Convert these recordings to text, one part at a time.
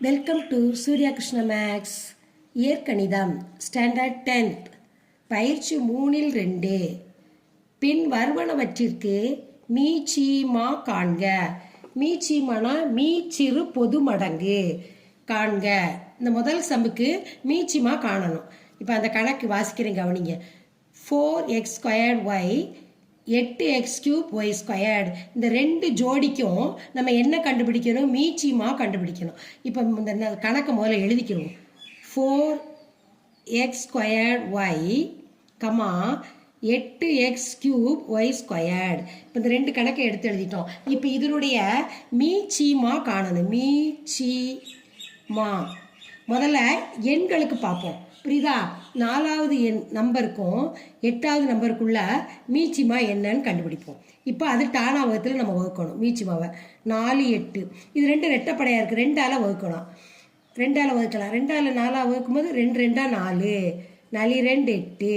Welcome to Surya Krishna maths இயற்கணிதம் standard tenth பயிற்சி மூணில் ரெண்டு. பின் வருவனவற்றிற்கு மீச்சீமா காண்க. மீச்சிமானா மீச்சிறு பொது மடங்கு காண்க. இந்த முதல் சம்புக்கு மீச்சிமா காணணும். இப்போ அந்த கணக்கு வாசிக்கிறேன் கவனிங்க. ஃபோர் எக்ஸ் ஸ்கொயர்ட் ஒய் எட்டு எக்ஸ் கியூப் ஒய் ஸ்கொயர்டு இந்த ரெண்டு ஜோடிக்கும் நம்ம என்ன கண்டுபிடிக்கணும்? மீச்சிமா கண்டுபிடிக்கணும். இப்போ இந்த ந- கணக்கை முதல்ல எழுதிக்கிறோம் four X squared Y comma எட்டு எக்ஸ் கியூப் ஒய் ஸ்கொயர்டு இப்போ இந்த ரெண்டு கணக்கை எடுத்து எழுதிட்டோம். இப்போ இதனுடைய மீச்சீமா காணணும். மீச்சிமா முதல்ல எண்களுக்கு பார்ப்போம். புரியுதா? நாலாவது எண் நம்பருக்கும் எட்டாவது நம்பருக்குள்ள மீச்சிமா என்னன்னு கண்டுபிடிப்போம். இப்போ அது டானா வகுத்தில் நம்ம வகுக்கணும். மீச்சிமாவை நாலு எட்டு. இது ரெண்டு ரெட்டப்படையாக இருக்குது ரெண்டால் வகுக்கணும் ரெண்டால் வகுக்கலாம். ரெண்டால் நாலாக வகுக்கும்போது ரெண்டு ரெண்டாக நாலு. நாலு ரெண்டு எட்டு.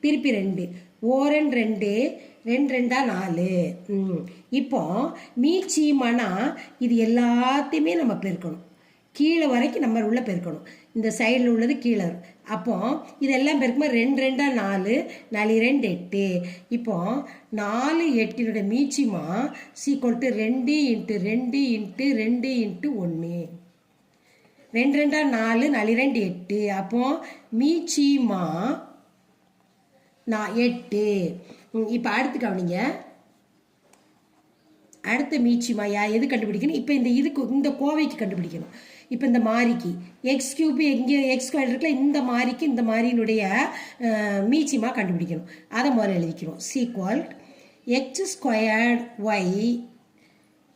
திருப்பி ரெண்டு. ஓரன் ரெண்டு ரெண்டு. ரெண்டா நாலு. இப்போ மீச்சிமானா இது எல்லாத்தையுமே நம்ம பெருக்கணும். கீழே வரைக்கும் நம்ம உள்ள பெருக்கணும். இந்த சைடில் உள்ளது கீழே. அப்போ இதெல்லாம் பெருக்கும்போது ரெண்டு ரெண்டாக நாலு நாலு ரெண்டு எட்டு. இப்போ நாலு எட்டினுடைய மீச்சிமா சீக்குவல் டு ரெண்டு இன்ட்டு ரெண்டு இன்ட்டு ரெண்டு இன்ட்டு ஒன்று ரெண்டு ரெண்டா நாலு நாலு ரெண்டு எட்டு. அப்போ மீச்சிமா நான் எட்டு. இப்போ அடுத்து கவனிங்க. அடுத்த மீச்சிமாயா எது கண்டுபிடிக்கணும்? இப்போ இந்த இதுக்கு இந்த கோவைக்கு கண்டுபிடிக்கணும். இப்போ இந்த மாறிக்கு எக்ஸ் கியூப் எங்கே எக்ஸ் ஸ்கொயர் இருக்குல்ல இந்த மாறிக்கு இந்த மாறியினுடைய மீச்சிமா கண்டுபிடிக்கணும். அதை முதல்ல எழுதிக்கிறோம். Equal X squared Y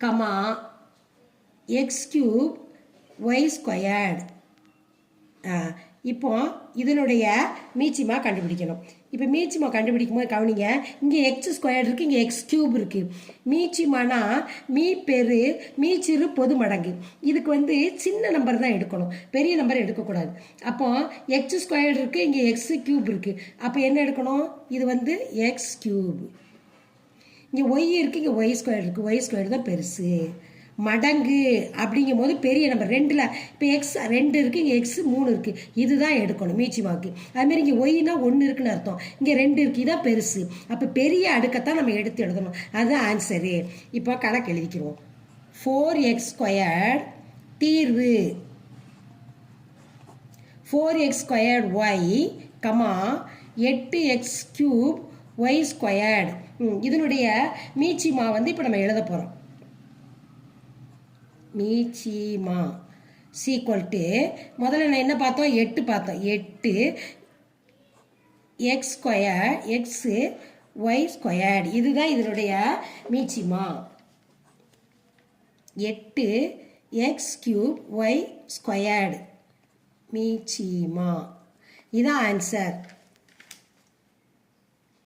comma X cube Y squared இப்போ இதனுடைய மீச்சிமா கண்டுபிடிக்கணும். இப்போ மீச்சிமா கண்டுபிடிக்கும் போது கவனிங்க இங்கே எக்ஸ் ஸ்கொயர் இருக்குது இங்கே எக்ஸ் கியூப் இருக்குது மீச்சிமானா மீ பெரு மீச்சிறு பொது மடங்கு. இதுக்கு வந்து சின்ன நம்பர் தான் எடுக்கணும். பெரிய நம்பர் எடுக்கக்கூடாது. அப்போ எக்ஸ் ஸ்கொயர் இருக்குது இங்கே எக்ஸ் கியூப் இருக்குது அப்போ என்ன எடுக்கணும்? இது வந்து எக்ஸ் கியூப் இங்கே ஒய் இருக்குது இங்கே ஒய் ஸ்கொயர் இருக்குது ஒய் ஸ்கொயர் தான் பெருசு. மடங்கு அப்படிங்கும் போது பெரிய நம்பர் ரெண்டில் இப்போ எக்ஸ் ரெண்டு இருக்குது இங்கே எக்ஸ் மூணு இருக்குது இதுதான் எடுக்கணும் மீச்சிமாக்கு அதுமாரி இங்கே ஒய்னா ஒன்று இருக்குன்னு அர்த்தம். இங்கே ரெண்டு இருக்குது இதான் பெருசு. அப்போ பெரிய அடுக்கத்தான் நம்ம எடுத்து எழுதணும். அதுதான் ஆன்சரு இப்போ கணக்கு எழுதிக்கிறோம் ஃபோர் எக்ஸ் ஸ்கொயர்ட் தீர்வு. Four X squared Y comma எட்டு எக்ஸ் கியூப் ஒய் ஸ்கொயர்டு இதனுடைய மீச்சிமா வந்து இப்போ நம்ம எழுத போகிறோம் மீச்சிமா. சீக்வல் டு முதல்ல நான் என்ன பார்த்தோம்? எட்டு பார்த்தோம். எட்டு X square X Y squared இதுதான் இதனுடைய மீச்சிமா. எட்டு எக்ஸ் கியூப் ஒய் ஸ்கொயர்டு மீச்சிமா. இதான் ஆன்சர்